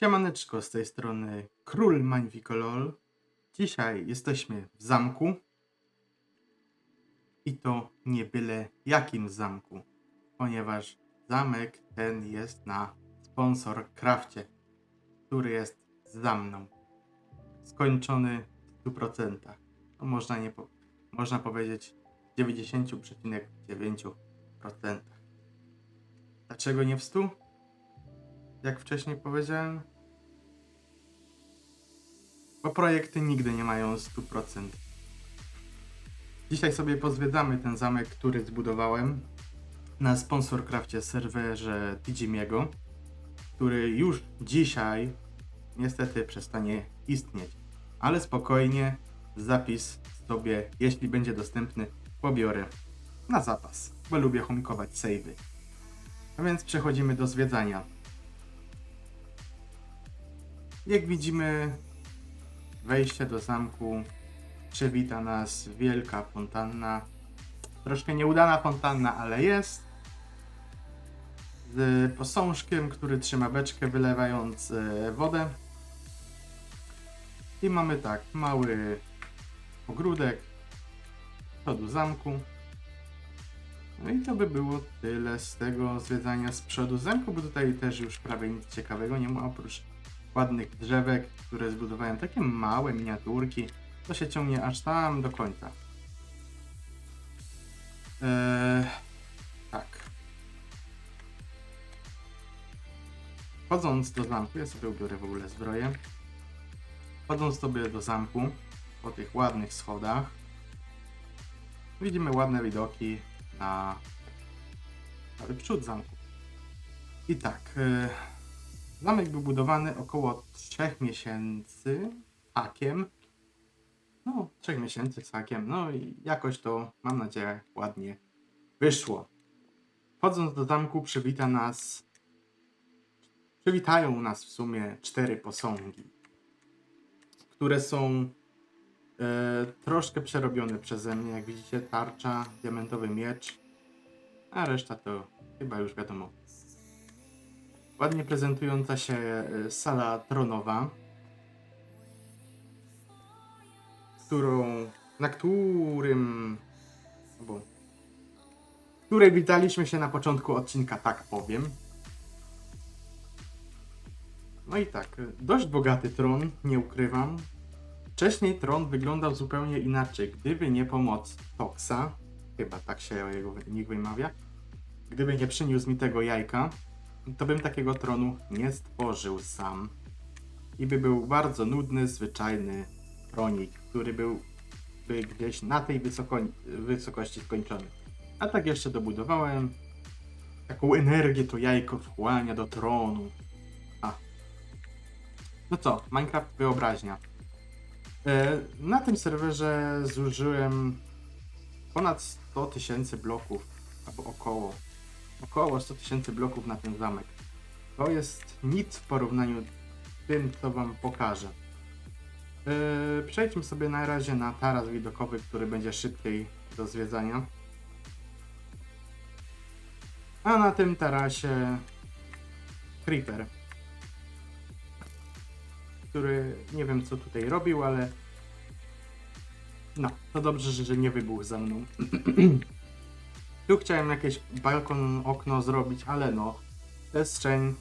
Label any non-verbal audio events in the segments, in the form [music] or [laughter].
Siemaneczko, z tej strony Król Magnificolol. Dzisiaj jesteśmy w zamku. I to nie byle jakim zamku, ponieważ zamek ten jest na sponsor Crafcie, który jest za mną. Skończony w 100%. No można, nie po, można powiedzieć 90,9%. Dlaczego nie w 100? Jak wcześniej powiedziałem. Bo projekty nigdy nie mają 100%. Dzisiaj sobie pozwiedzamy ten zamek, który zbudowałem na sponsor crafcie serwerze Digimiego, który już dzisiaj niestety przestanie istnieć. Ale spokojnie zapis sobie, jeśli będzie dostępny, pobiorę na zapas, bo lubię chomikować savey. A więc przechodzimy do zwiedzania. Jak widzimy, wejście do zamku przywita nas wielka fontanna. Troszkę nieudana fontanna, ale jest. Z posążkiem, który trzyma beczkę, wylewając e, wodę. I mamy tak, mały ogródek przodu zamku. No i to by było tyle z tego zwiedzania z przodu zamku, bo tutaj też już prawie nic ciekawego nie ma oprócz ładnych drzewek, które zbudowałem. Takie małe miniaturki. To się ciągnie aż tam do końca. Eee, tak. Wchodząc do zamku, ja sobie ubiorę w ogóle zbroję. Wchodząc sobie do zamku, po tych ładnych schodach, widzimy ładne widoki na cały przód zamku. I tak, e, zamek był budowany około 3 miesięcy hakiem. No, 3 miesięcy z hakiem. No i jakoś to, mam nadzieję, ładnie wyszło. Wchodząc do zamku przywita nas przywitają nas w sumie cztery posągi, które są e, troszkę przerobione przeze mnie. Jak widzicie, tarcza, diamentowy miecz, a reszta to chyba już wiadomo. Ładnie prezentująca się e, sala tronowa, którą, na którym, albo, której witaliśmy się na początku odcinka, tak powiem. No i tak, dość bogaty tron, nie ukrywam. Wcześniej tron wyglądał zupełnie inaczej, gdyby nie pomoc Toxa, chyba tak się jego nick wymawia, gdyby nie przyniósł mi tego jajka, to bym takiego tronu nie stworzył sam. I by był bardzo nudny, zwyczajny tronik, który byłby gdzieś na tej wysoko, wysokości skończony. A tak jeszcze dobudowałem. Taką energię to jajko wchłania do tronu. A. No co, Minecraft wyobraźnia. E, na tym serwerze zużyłem ponad 100 tysięcy bloków, albo około. Około 100 tysięcy bloków na ten zamek. To jest nic w porównaniu z tym, co wam pokażę. Yy, przejdźmy sobie na razie na taras widokowy, który będzie szybciej do zwiedzania. A na tym tarasie Creeper, który nie wiem co tutaj robił, ale no, to dobrze, że- nie wybuchł za mną. [clears throat] Tu chciałem jakieś balkon, okno zrobić, ale no, przestrzeń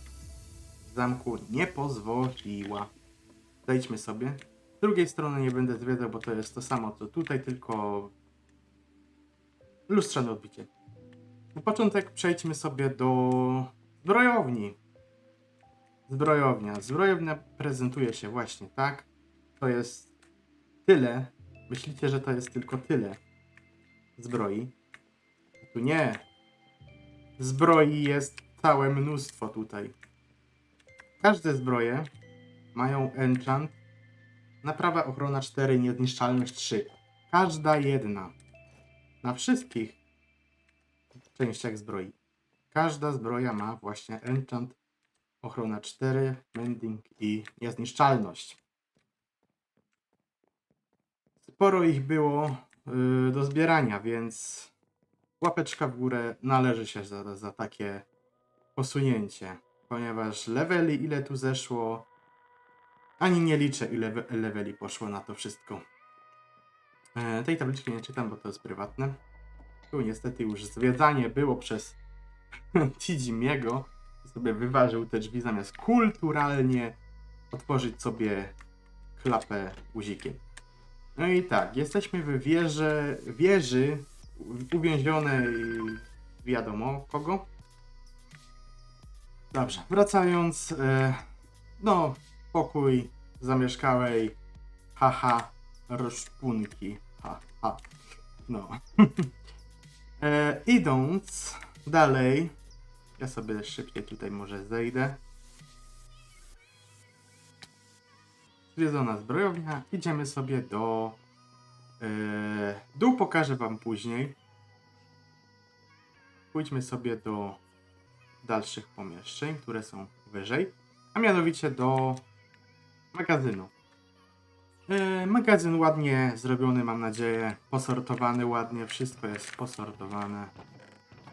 w zamku nie pozwoliła. Zejdźmy sobie. Z drugiej strony nie będę zwiedzał, bo to jest to samo co tutaj, tylko lustrzane odbicie. Na początek przejdźmy sobie do zbrojowni. Zbrojownia. Zbrojownia prezentuje się właśnie tak. To jest tyle. Myślicie, że to jest tylko tyle zbroi. Tu nie. Zbroi jest całe mnóstwo tutaj. Każde zbroje mają enchant naprawa ochrona 4, niezniszczalność 3. Każda jedna. Na wszystkich częściach zbroi. Każda zbroja ma właśnie enchant ochrona 4, mending i niezniszczalność. Sporo ich było yy, do zbierania, więc łapeczka w górę należy się za, za takie posunięcie. ponieważ leveli ile tu zeszło, ani nie liczę ile leveli poszło na to wszystko. E, tej tabliczki nie czytam, bo to jest prywatne. Tu niestety już zwiedzanie było przez [laughs] Tijimiego. Sobie wyważył te drzwi zamiast kulturalnie otworzyć sobie klapę guzikiem. No i tak, jesteśmy w wieży, wieży u- uwięzionej wiadomo kogo. Dobrze, wracając, e, no, pokój zamieszkałej, haha, rozpunki, haha, no. [laughs] e, idąc dalej, ja sobie szybciej tutaj może zejdę. Zwiedzona zbrojownia, idziemy sobie do... E, dół pokażę wam później. Pójdźmy sobie do dalszych pomieszczeń, które są wyżej, a mianowicie do magazynu. E, magazyn ładnie zrobiony, mam nadzieję, posortowany ładnie, wszystko jest posortowane,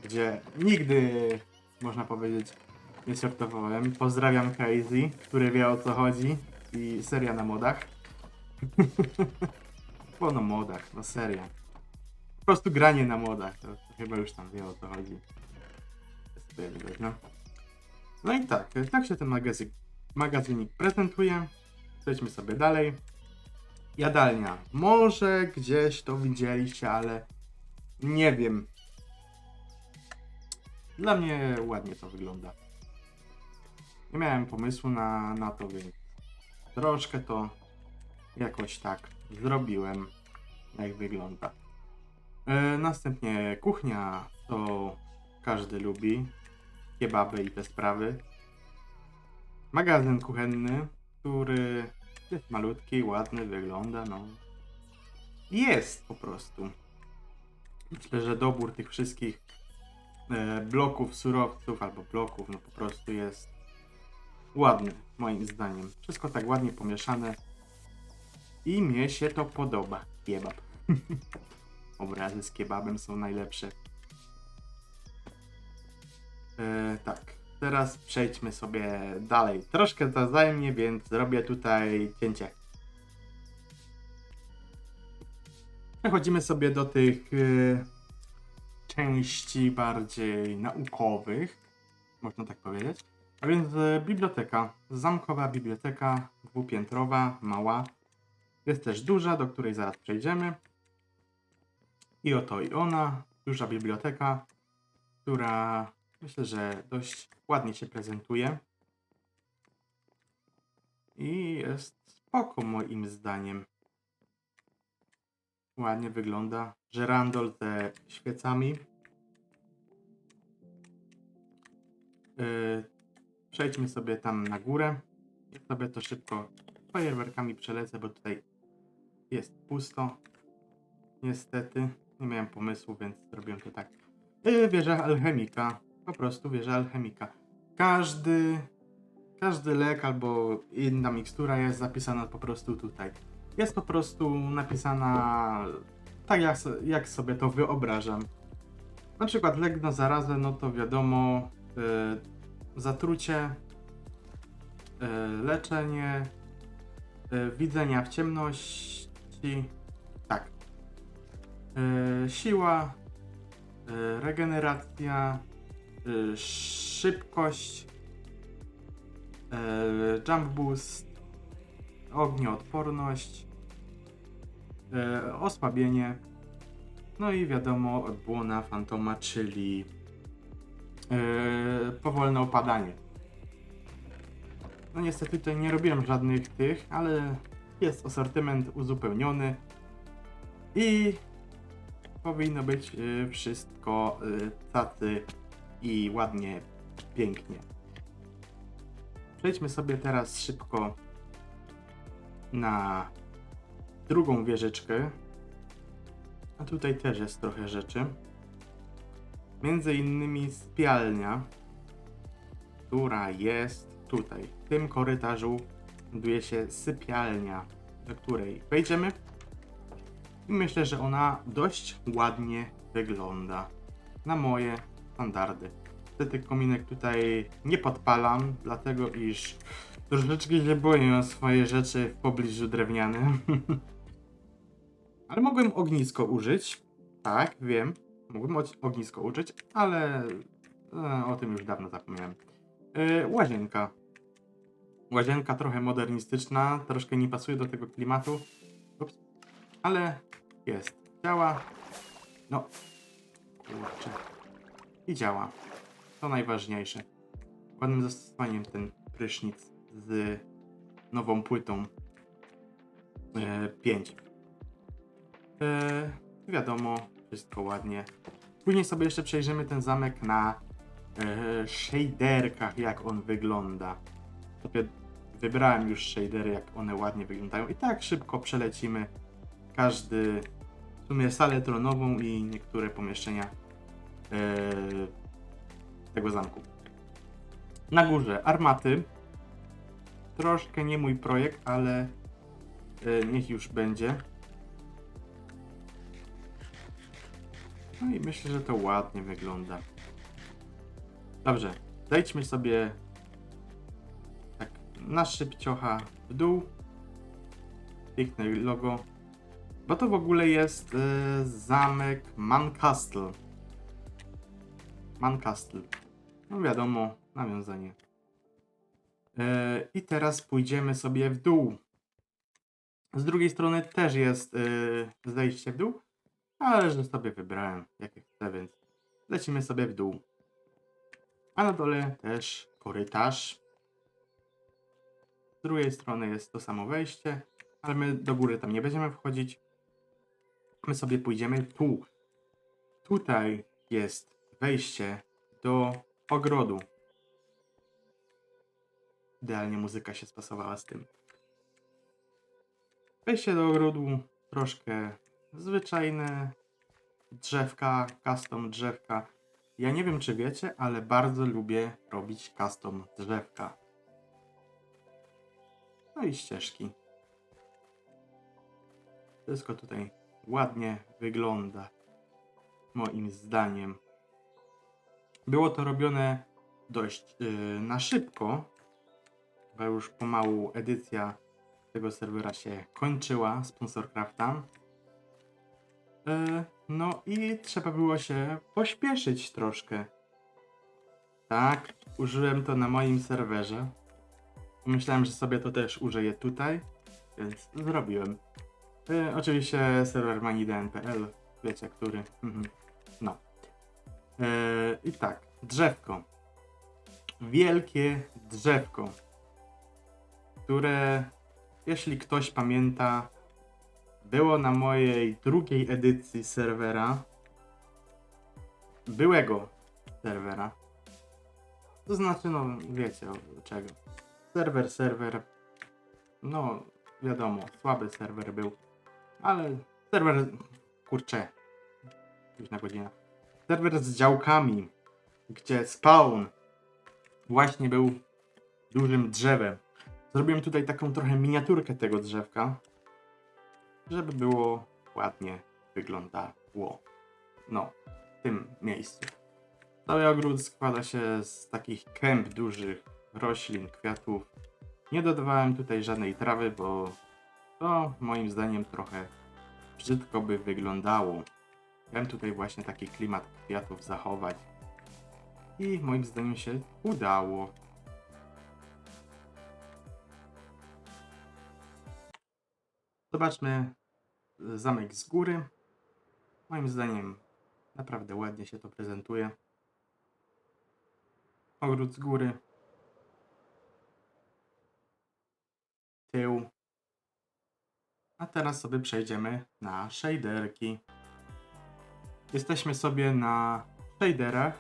gdzie nigdy, można powiedzieć, nie sortowałem. Pozdrawiam Crazy, który wie o co chodzi i seria na modach. [laughs] Bo na modach, no seria. Po prostu granie na modach, to, to chyba już tam wie o co chodzi. No. No i tak, tak się ten magazyn, magazynik prezentuje. Przejdźmy sobie dalej. Jadalnia. Może gdzieś to widzieliście, ale nie wiem. Dla mnie ładnie to wygląda. Nie miałem pomysłu na, na to, więc troszkę to jakoś tak zrobiłem, jak wygląda. E, następnie kuchnia, to każdy lubi. Kebaby i te sprawy. Magazyn kuchenny, który jest malutki, ładny, wygląda, no. Jest po prostu. Myślę, że dobór tych wszystkich e, bloków surowców albo bloków, no po prostu jest ładny, moim zdaniem. Wszystko tak ładnie pomieszane. I mnie się to podoba. Kebab. [laughs] Obrazy z kebabem są najlepsze. E, tak, teraz przejdźmy sobie dalej. Troszkę to zajmie, więc zrobię tutaj cięcie. Przechodzimy sobie do tych e, części bardziej naukowych, można tak powiedzieć. A więc e, biblioteka, zamkowa biblioteka, dwupiętrowa, mała. Jest też duża, do której zaraz przejdziemy. I oto i ona, duża biblioteka, która myślę, że dość ładnie się prezentuje. I jest spoko moim zdaniem. Ładnie wygląda. Żerandol ze świecami. Yy, przejdźmy sobie tam na górę. Ja sobie to szybko fajerwerkami przelecę, bo tutaj jest pusto. Niestety, nie miałem pomysłu, więc zrobiłem to tak. Yy, wieża alchemika. Po prostu wieża alchemika. Każdy, każdy lek albo inna mikstura jest zapisana po prostu tutaj. Jest po prostu napisana tak, jak, jak sobie to wyobrażam. Na przykład lek na zarazę, no to wiadomo, yy, zatrucie, yy, leczenie, widzenia w tak, yy, siła, yy, regeneracja, yy, szybkość, jump boost, ognioodporność, osłabienie, no i wiadomo odbłona fantoma, czyli powolne opadanie. No niestety tutaj nie robiłem żadnych tych, ale jest asortyment uzupełniony i powinno być yy, wszystko yy, tacy i ładnie, pięknie. Przejdźmy sobie teraz szybko na drugą wieżyczkę. A tutaj też jest trochę rzeczy. Między innymi spialnia, która jest tutaj. W tym korytarzu znajduje się sypialnia, do której wejdziemy. I myślę, że ona dość ładnie wygląda. Na moje standardy. Niestety kominek tutaj nie podpalam, dlatego iż troszeczkę się boję o swoje rzeczy w pobliżu drewnianym. [laughs] ale mogłem ognisko użyć. Tak, wiem. Mógłbym o- ognisko użyć, ale e, o tym już dawno zapomniałem. E, łazienka. Łazienka trochę modernistyczna, troszkę nie pasuje do tego klimatu. Ups. Ale jest. Działa. No. Kurczę. I działa. To najważniejsze. Ładnym zastosowaniem ten prysznic z nową płytą e, 5. E, wiadomo, wszystko ładnie. Później sobie jeszcze przejrzymy ten zamek na e, shaderkach, jak on wygląda. Wybrałem już shadery, jak one ładnie wyglądają. I tak szybko przelecimy każdy, w sumie salę tronową i niektóre pomieszczenia e, tego zamku. Na górze armaty. Troszkę nie mój projekt, ale e, niech już będzie. No i myślę, że to ładnie wygląda. Dobrze, zejdźmy sobie na szybciocha w dół. Piękne logo. Bo to w ogóle jest e, zamek Mancastle. Mancastle. No wiadomo, nawiązanie. E, I teraz pójdziemy sobie w dół. Z drugiej strony też jest e, zejście w dół, ale że sobie wybrałem jakie chcę, więc lecimy sobie w dół. A na dole też korytarz. Z drugiej strony jest to samo wejście, ale my do góry tam nie będziemy wchodzić. My sobie pójdziemy tu. Tutaj jest wejście do ogrodu. Idealnie muzyka się spasowała z tym. Wejście do ogrodu troszkę zwyczajne. Drzewka, custom drzewka. Ja nie wiem, czy wiecie, ale bardzo lubię robić custom drzewka. No i ścieżki. Wszystko tutaj ładnie wygląda. Moim zdaniem. Było to robione dość yy, na szybko, bo już pomału edycja tego serwera się kończyła, Sponsorcrafta. Yy, no i trzeba było się pośpieszyć troszkę. Tak, użyłem to na moim serwerze. Myślałem, że sobie to też użyję tutaj, więc zrobiłem. Yy, oczywiście serwer maniden.pl, wiecie który. Mhm. No. Yy, I tak, drzewko. Wielkie drzewko, które, jeśli ktoś pamięta, było na mojej drugiej edycji serwera. Byłego serwera. To znaczy, no wiecie o czego. Serwer, serwer. No, wiadomo, słaby serwer był. Ale serwer, kurczę, na godzinę. Serwer z działkami, gdzie spawn właśnie był dużym drzewem. Zrobiłem tutaj taką trochę miniaturkę tego drzewka, żeby było ładnie wyglądało. No, w tym miejscu. Cały ogród składa się z takich kęp dużych roślin, kwiatów. Nie dodawałem tutaj żadnej trawy, bo to moim zdaniem trochę brzydko by wyglądało. Chciałem tutaj właśnie taki klimat kwiatów zachować. I moim zdaniem się udało. Zobaczmy zamek z góry. Moim zdaniem naprawdę ładnie się to prezentuje. Ogród z góry. Tył. A teraz sobie przejdziemy na shaderki. Jesteśmy sobie na shaderach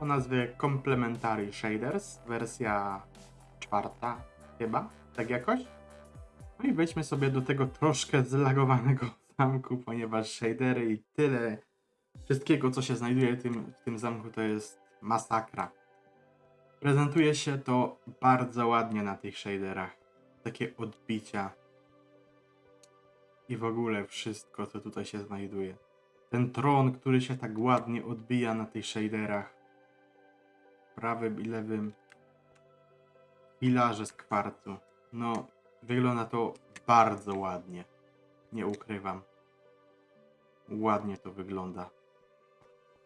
o nazwie Complementary Shaders, wersja czwarta chyba, tak jakoś. No i wejdźmy sobie do tego troszkę zlagowanego [laughs] zamku, ponieważ shadery i tyle wszystkiego, co się znajduje w tym, w tym zamku, to jest masakra. Prezentuje się to bardzo ładnie na tych shaderach. Takie odbicia. I w ogóle wszystko, co tutaj się znajduje. Ten tron, który się tak ładnie odbija na tych shaderach. prawym i lewym filarze z kwarcu. No, wygląda to bardzo ładnie. Nie ukrywam. Ładnie to wygląda.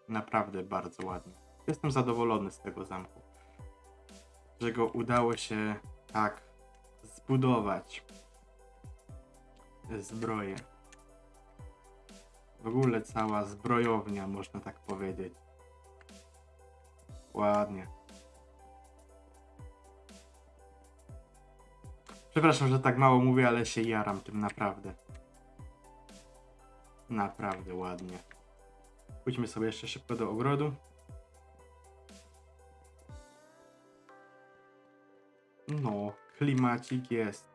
Naprawdę bardzo ładnie. Jestem zadowolony z tego zamku. Że go udało się tak zbudować. Zbroję. W ogóle cała zbrojownia, można tak powiedzieć. Ładnie. Przepraszam, że tak mało mówię, ale się jaram tym naprawdę. Naprawdę ładnie. Pójdźmy sobie jeszcze szybko do ogrodu. No, klimacik jest.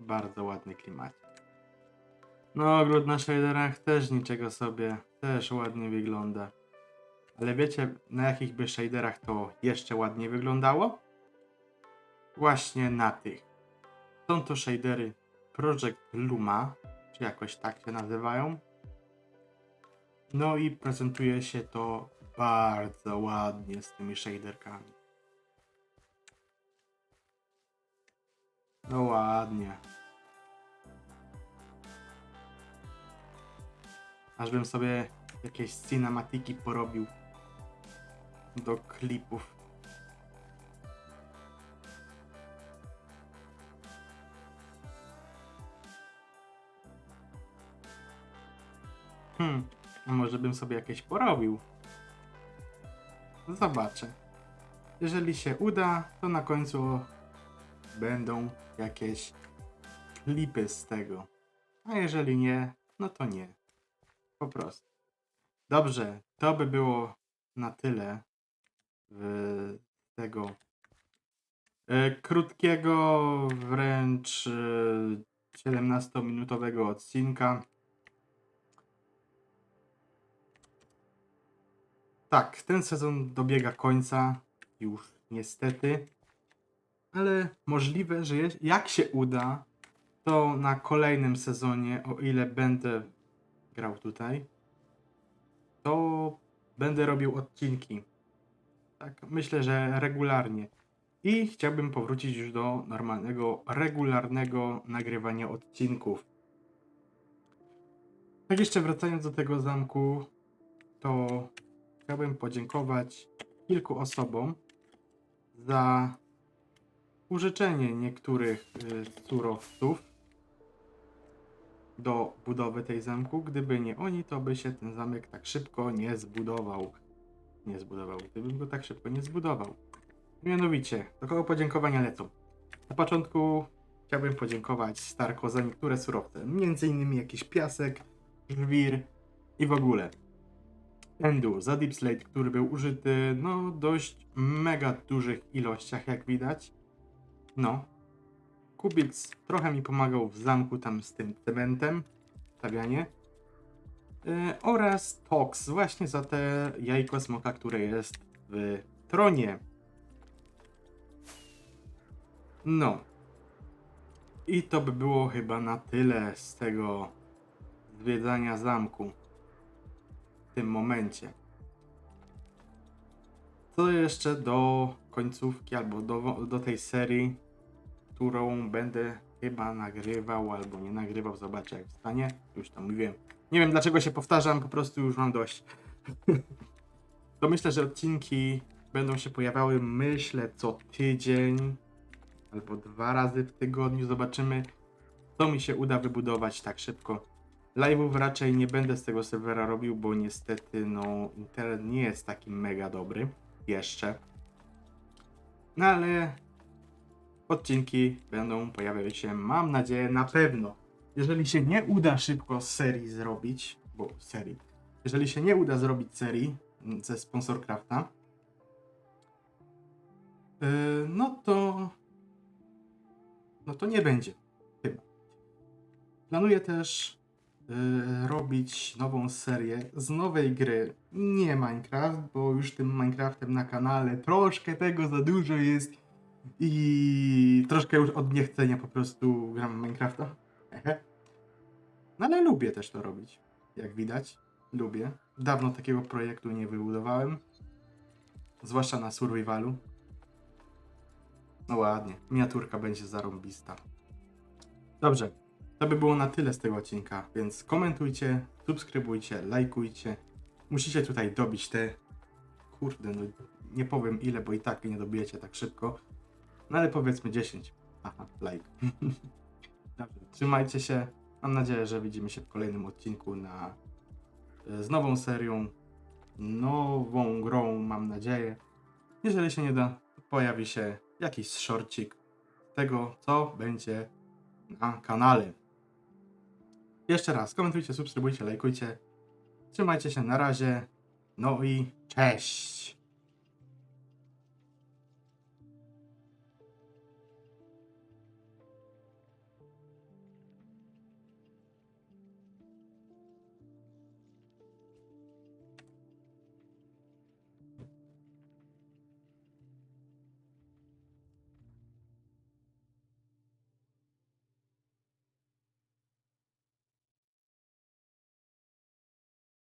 Bardzo ładny klimacik. No, ogród na shaderach też niczego sobie. Też ładnie wygląda. Ale wiecie, na jakich by shaderach to jeszcze ładniej wyglądało? Właśnie na tych. Są to shadery Project Luma, czy jakoś tak się nazywają. No i prezentuje się to bardzo ładnie z tymi shaderkami. No ładnie. Ażbym sobie jakieś cinematiki porobił do klipów. Hmm, może bym sobie jakieś porobił? Zobaczę. Jeżeli się uda, to na końcu będą jakieś klipy z tego. A jeżeli nie, no to nie. Po prostu. Dobrze, to by było na tyle w tego e, krótkiego, wręcz e, 17-minutowego odcinka. Tak, ten sezon dobiega końca, już niestety, ale możliwe, że jak się uda, to na kolejnym sezonie, o ile będę grał tutaj, to będę robił odcinki. Tak, myślę, że regularnie. I chciałbym powrócić już do normalnego, regularnego nagrywania odcinków. Tak jeszcze wracając do tego zamku, to chciałbym podziękować kilku osobom za użyczenie niektórych y, surowców do budowy tej zamku. Gdyby nie oni, to by się ten zamek tak szybko nie zbudował. Nie zbudował. Gdybym go tak szybko nie zbudował. Mianowicie, do kogo podziękowania lecą? Na początku chciałbym podziękować Starko za niektóre surowce. Między innymi jakiś piasek, żwir i w ogóle. Endu za Deep Slate, który był użyty no dość mega dużych ilościach, jak widać. No. Kubix trochę mi pomagał w zamku tam z tym cementem, stawianie. Yy, oraz Tox właśnie za te jajko smoka, które jest w tronie. No. I to by było chyba na tyle z tego zwiedzania zamku w tym momencie. Co jeszcze do końcówki albo do, do tej serii, którą będę chyba nagrywał albo nie nagrywał, zobaczę jak stanie. Już to mówiłem. Nie wiem dlaczego się powtarzam, po prostu już mam dość. [laughs] to myślę, że odcinki będą się pojawiały, myślę, co tydzień albo dwa razy w tygodniu. Zobaczymy, co mi się uda wybudować tak szybko. Live'ów raczej nie będę z tego serwera robił, bo niestety no internet nie jest taki mega dobry jeszcze. No ale odcinki będą pojawiały się, mam nadzieję, na pewno. Jeżeli się nie uda szybko serii zrobić, bo serii, jeżeli się nie uda zrobić serii mm, ze Sponsorcrafta, yy, no to no to nie będzie. Chyba. Planuję też yy, robić nową serię z nowej gry. Nie Minecraft, bo już tym Minecraftem na kanale troszkę tego za dużo jest i troszkę już od niechcenia po prostu gram Minecrafta. No ale lubię też to robić. Jak widać, lubię. Dawno takiego projektu nie wybudowałem. zwłaszcza na survivalu. No ładnie, miniaturka będzie zarąbista. Dobrze, to by było na tyle z tego odcinka, więc komentujcie, subskrybujcie, lajkujcie. Musicie tutaj dobić te... Kurde, no nie powiem ile, bo i tak nie dobijecie tak szybko. No ale powiedzmy 10. Aha, like. [laughs] Dobrze, trzymajcie się. Mam nadzieję, że widzimy się w kolejnym odcinku na e, z nową serią, nową grą, mam nadzieję. Jeżeli się nie da, pojawi się jakiś shortcik tego, co będzie na kanale. Jeszcze raz, komentujcie, subskrybujcie, lajkujcie. Trzymajcie się na razie. No i cześć!